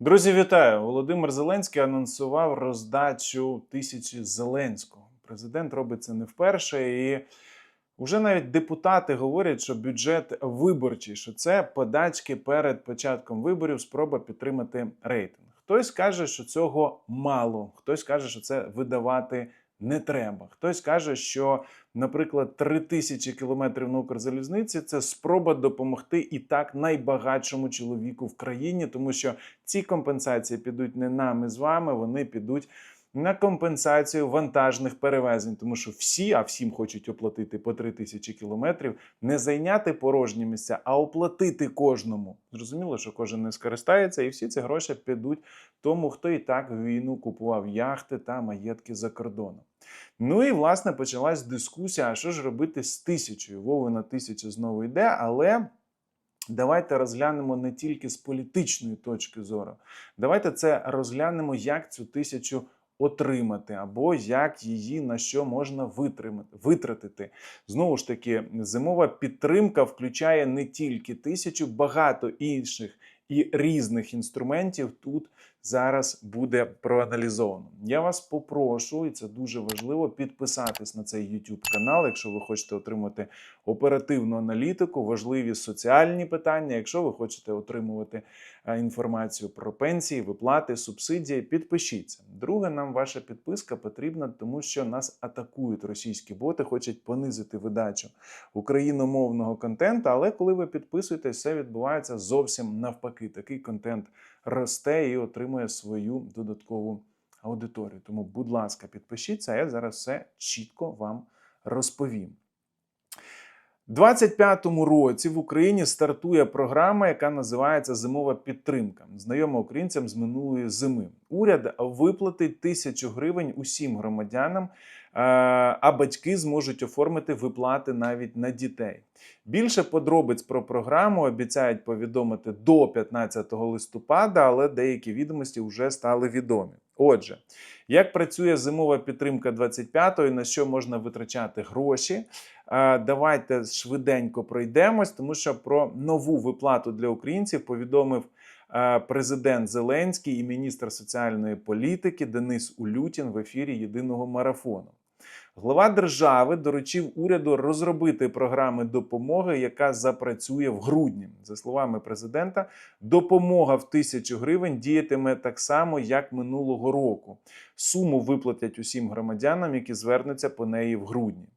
Друзі, вітаю! Володимир Зеленський анонсував роздачу тисячі Зеленського. Президент робить це не вперше, і вже навіть депутати говорять, що бюджет виборчий, що це подачки перед початком виборів, спроба підтримати рейтинг. Хтось каже, що цього мало, хтось каже, що це видавати не треба. Хтось каже, що, наприклад, три тисячі кілометрів на Укрзалізниці це спроба допомогти і так найбагатшому чоловіку в країні, тому що ці компенсації підуть не нам і з вами, вони підуть на компенсацію вантажних перевезень, тому що всі, а всім хочуть оплатити по 3 тисячі кілометрів, не зайняти порожні місця, а оплатити кожному. Зрозуміло, що кожен не скористається, і всі ці гроші підуть тому, хто і так в війну купував яхти та маєтки за кордоном. Ну і власне почалась дискусія: а що ж робити з тисячою? Вовина тисяча знову йде, але. Давайте розглянемо не тільки з політичної точки зору. Давайте це розглянемо, як цю тисячу отримати, або як її на що можна витратити. Знову ж таки, зимова підтримка включає не тільки тисячу, багато інших і різних інструментів тут зараз буде проаналізовано. Я вас попрошу, і це дуже важливо, підписатись на цей YouTube канал, якщо ви хочете отримати оперативну аналітику, важливі соціальні питання. Якщо ви хочете отримувати е, інформацію про пенсії, виплати, субсидії, підпишіться. Друге, нам ваша підписка потрібна, тому що нас атакують російські боти, хочуть понизити видачу україномовного контенту. Але коли ви підписуєтесь, все відбувається зовсім навпаки. Такий контент росте і отримує свою додаткову аудиторію. Тому, будь ласка, підпишіться, а я зараз все чітко вам розповім. У 25-му році в Україні стартує програма, яка називається Зимова підтримка. Знайома українцям з минулої зими. Уряд виплатить тисячу гривень усім громадянам, е, а батьки зможуть оформити виплати навіть на дітей. Більше подробиць про програму обіцяють повідомити до 15 листопада, але деякі відомості вже стали відомі. Отже, як працює зимова підтримка 25-ї, на що можна витрачати гроші? Давайте швиденько пройдемось, тому що про нову виплату для українців повідомив президент Зеленський і міністр соціальної політики Денис Улютін в ефірі єдиного марафону. Глава держави доручив уряду розробити програми допомоги, яка запрацює в грудні. За словами президента, допомога в тисячу гривень діятиме так само, як минулого року. Суму виплатять усім громадянам, які звернуться по неї в грудні.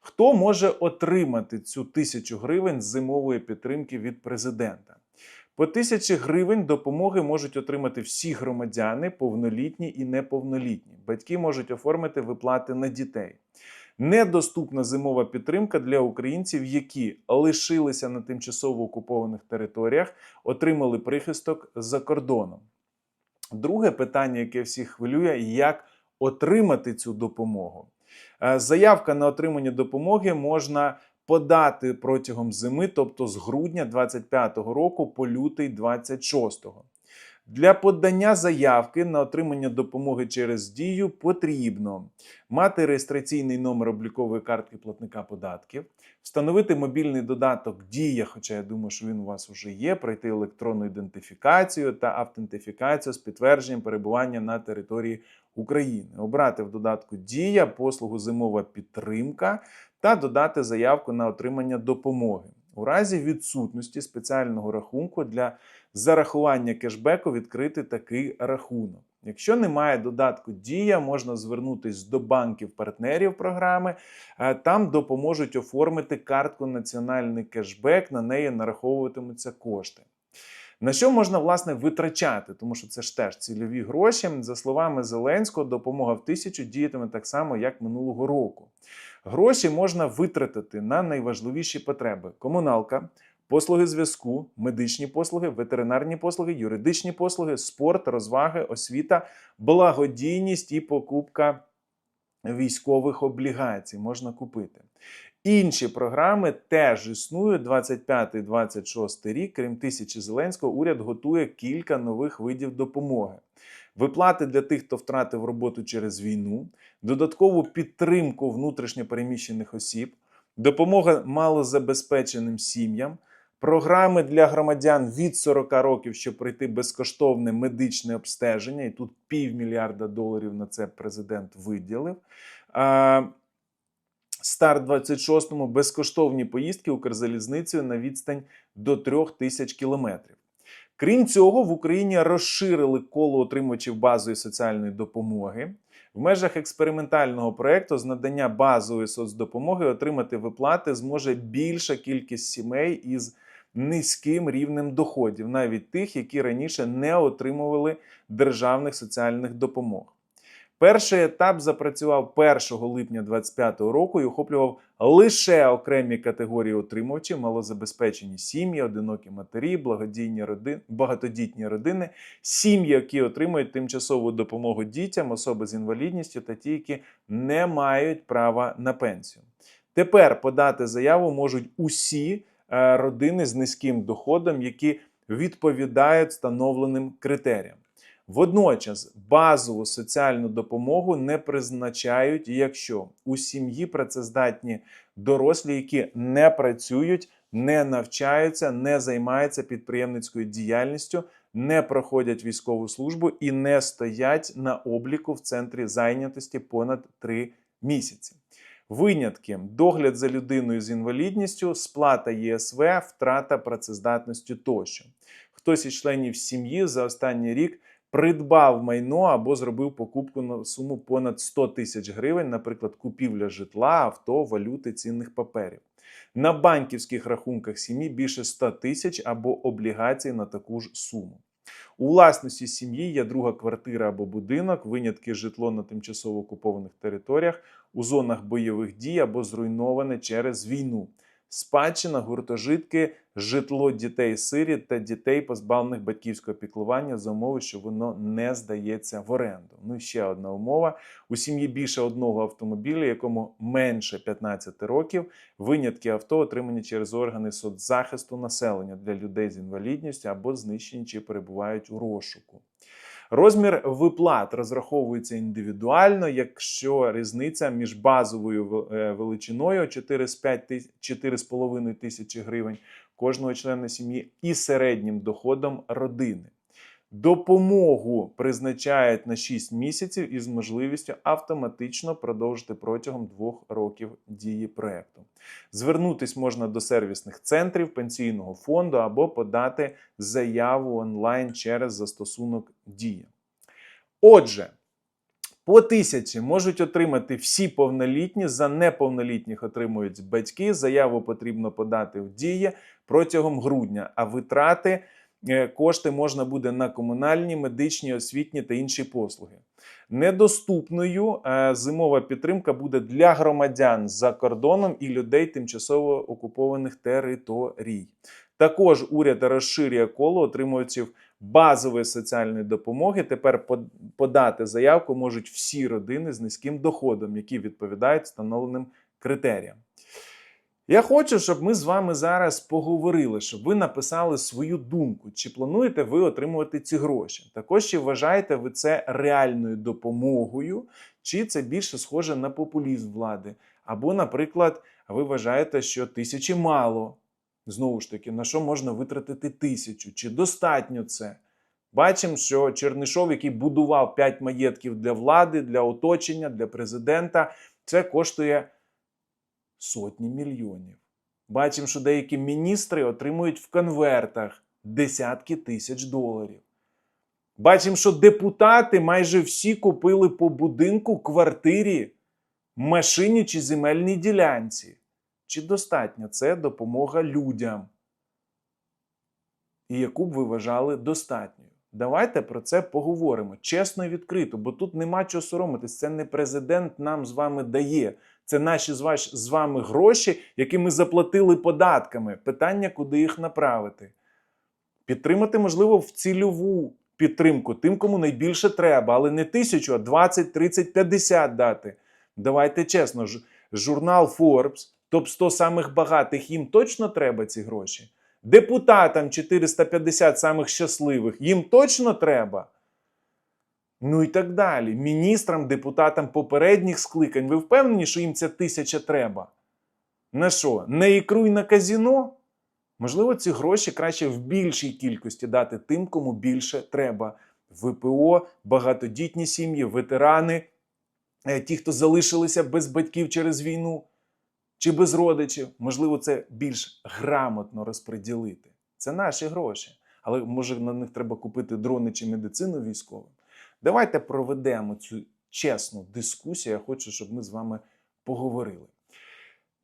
Хто може отримати цю тисячу гривень зимової підтримки від президента? По тисячі гривень допомоги можуть отримати всі громадяни, повнолітні і неповнолітні. Батьки можуть оформити виплати на дітей. Недоступна зимова підтримка для українців, які лишилися на тимчасово окупованих територіях, отримали прихисток за кордоном. Друге питання, яке всіх хвилює, як отримати цю допомогу. Е, Заявка на отримання допомоги можна подати протягом зими, тобто з грудня 25 року по лютий 26. Для подання заявки на отримання допомоги через дію потрібно мати реєстраційний номер облікової картки платника податків, встановити мобільний додаток Дія, хоча я думаю, що він у вас вже є, пройти електронну ідентифікацію та автентифікацію з підтвердженням перебування на території України, обрати в додатку Дія послугу зимова підтримка та додати заявку на отримання допомоги. У разі відсутності спеціального рахунку для зарахування кешбеку відкрити такий рахунок. Якщо немає додатку Дія, можна звернутися до банків-партнерів програми. Е, Там допоможуть оформити картку Національний кешбек, на неї нараховуватимуться кошти. На що можна власне витрачати, тому що це ж теж цільові гроші. За словами Зеленського, допомога в тисячу діятиме так само, як минулого року. Гроші можна витратити на найважливіші потреби: комуналка, послуги зв'язку, медичні послуги, ветеринарні послуги, юридичні послуги, спорт, розваги, освіта, благодійність і покупка військових облігацій можна купити. Інші програми теж існують 25-26 рік. Крім тисячі Зеленського, уряд готує кілька нових видів допомоги. Виплати для тих, хто втратив роботу через війну, додаткову підтримку внутрішньопереміщених осіб, допомога малозабезпеченим сім'ям, програми для громадян від 40 років, щоб пройти безкоштовне медичне обстеження. І тут півмільярда доларів на це президент виділив. Старт 26-му безкоштовні поїздки Укрзалізницею на відстань до 3 тисяч кілометрів. Крім цього, в Україні розширили коло отримувачів базової соціальної допомоги. В межах експериментального проекту з надання базової соцдопомоги отримати виплати зможе більша кількість сімей із низьким рівнем доходів, навіть тих, які раніше не отримували державних соціальних допомог. Перший етап запрацював 1 липня 2025 року і охоплював лише окремі категорії отримувачів, малозабезпечені сім'ї, одинокі матері, благодійні родини, багатодітні родини, сім'ї, які отримують тимчасову допомогу дітям, особи з інвалідністю та ті, які не мають права на пенсію. Тепер подати заяву можуть усі родини з низьким доходом, які відповідають встановленим критеріям. Водночас базову соціальну допомогу не призначають, якщо у сім'ї працездатні дорослі, які не працюють, не навчаються, не займаються підприємницькою діяльністю, не проходять військову службу і не стоять на обліку в центрі зайнятості понад 3 місяці. Винятки: догляд за людиною з інвалідністю, сплата ЄСВ, втрата працездатності тощо. Хтось із членів сім'ї за останній рік придбав майно або зробив покупку на суму понад 100 тисяч гривень, наприклад, купівля житла, авто, валюти, цінних паперів. На банківських рахунках сім'ї більше 100 тисяч або облігацій на таку ж суму. У власності сім'ї є друга квартира або будинок, винятки житло на тимчасово окупованих територіях, у зонах бойових дій або зруйноване через війну. Спадщина, гуртожитки, житло дітей сиріт та дітей, позбавлених батьківського піклування за умови, що воно не здається в оренду. Ну і ще одна умова: у сім'ї більше одного автомобіля, якому менше 15 років, винятки авто отримані через органи соцзахисту населення для людей з інвалідністю або знищені чи перебувають у розшуку. Розмір виплат розраховується індивідуально, якщо різниця між базовою е, величиною 4,5 тисячі гривень кожного члена сім'ї і середнім доходом родини. Допомогу призначають на 6 місяців із можливістю автоматично продовжити протягом двох років дії проекту. Звернутись можна до сервісних центрів пенсійного фонду або подати заяву онлайн через застосунок Дія. Отже, по тисячі можуть отримати всі повнолітні, за неповнолітніх отримують батьки. Заяву потрібно подати в дії протягом грудня, а витрати. Е, Кошти можна буде на комунальні, медичні, освітні та інші послуги. Недоступною е, зимова підтримка буде для громадян за кордоном і людей тимчасово окупованих територій. Також уряд розширює коло отримувачів базової соціальної допомоги. Тепер подати заявку можуть всі родини з низьким доходом, які відповідають встановленим критеріям. Я хочу, щоб ми з вами зараз поговорили, щоб ви написали свою думку, чи плануєте ви отримувати ці гроші. Також чи вважаєте ви це реальною допомогою, чи це більше схоже на популізм влади? Або, наприклад, ви вважаєте, що тисячі мало. Знову ж таки, на що можна витратити тисячу? Чи достатньо це? Бачимо, що Чернишов, який будував 5 маєтків для влади, для оточення, для президента, це коштує сотні мільйонів. Бачимо, що деякі міністри отримують в конвертах десятки тисяч доларів. Бачимо, що депутати майже всі купили по будинку, квартирі, машині чи земельній ділянці. Чи достатньо це допомога людям? І яку б ви вважали достатньою? Давайте про це поговоримо чесно і відкрито, бо тут нема чого соромитись. Це не президент нам з вами дає. Це наші з вами гроші, які ми заплатили податками. Питання, куди їх направити. Підтримати, можливо, в цільову підтримку тим, кому найбільше треба, але не тисячу, а 20, 30, 50 дати. Давайте чесно, журнал Forbes, топ 100 самих багатих, їм точно треба ці гроші. Депутатам 450 самих щасливих, їм точно треба. Ну і так далі. Міністрам, депутатам попередніх скликань, ви впевнені, що їм ця тисяча треба? На що? Ікру і на казіно? Можливо, ці гроші краще в більшій кількості дати тим, кому більше треба. ВПО, багатодітні сім'ї, ветерани, е, ті, хто залишилися без батьків через війну чи без родичів. Можливо, це більш грамотно розподілити. Це наші гроші. Але може на них треба купити дрони чи медицину військовим. Давайте проведемо цю чесну дискусію. Я хочу, щоб ми з вами поговорили.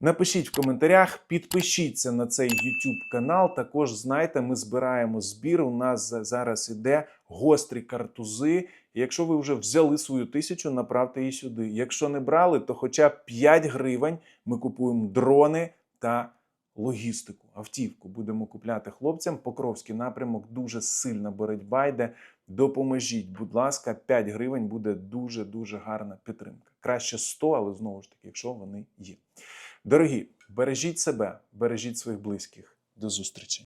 Напишіть в коментарях, підпишіться на цей YouTube канал. Також знайте, ми збираємо збір. У нас зараз іде гострі картузи. Якщо ви вже взяли свою тисячу, направте її сюди. Якщо не брали, то хоча б 5 гривень ми купуємо дрони та логістику, автівку. Будемо купляти хлопцям. Покровський напрямок дуже сильна боротьба йде. Допоможіть, будь ласка, 5 гривень буде дуже дуже гарна підтримка. Краще 100, але знову ж таки, якщо вони є. Дорогі, бережіть себе, бережіть своїх близьких. До зустрічі.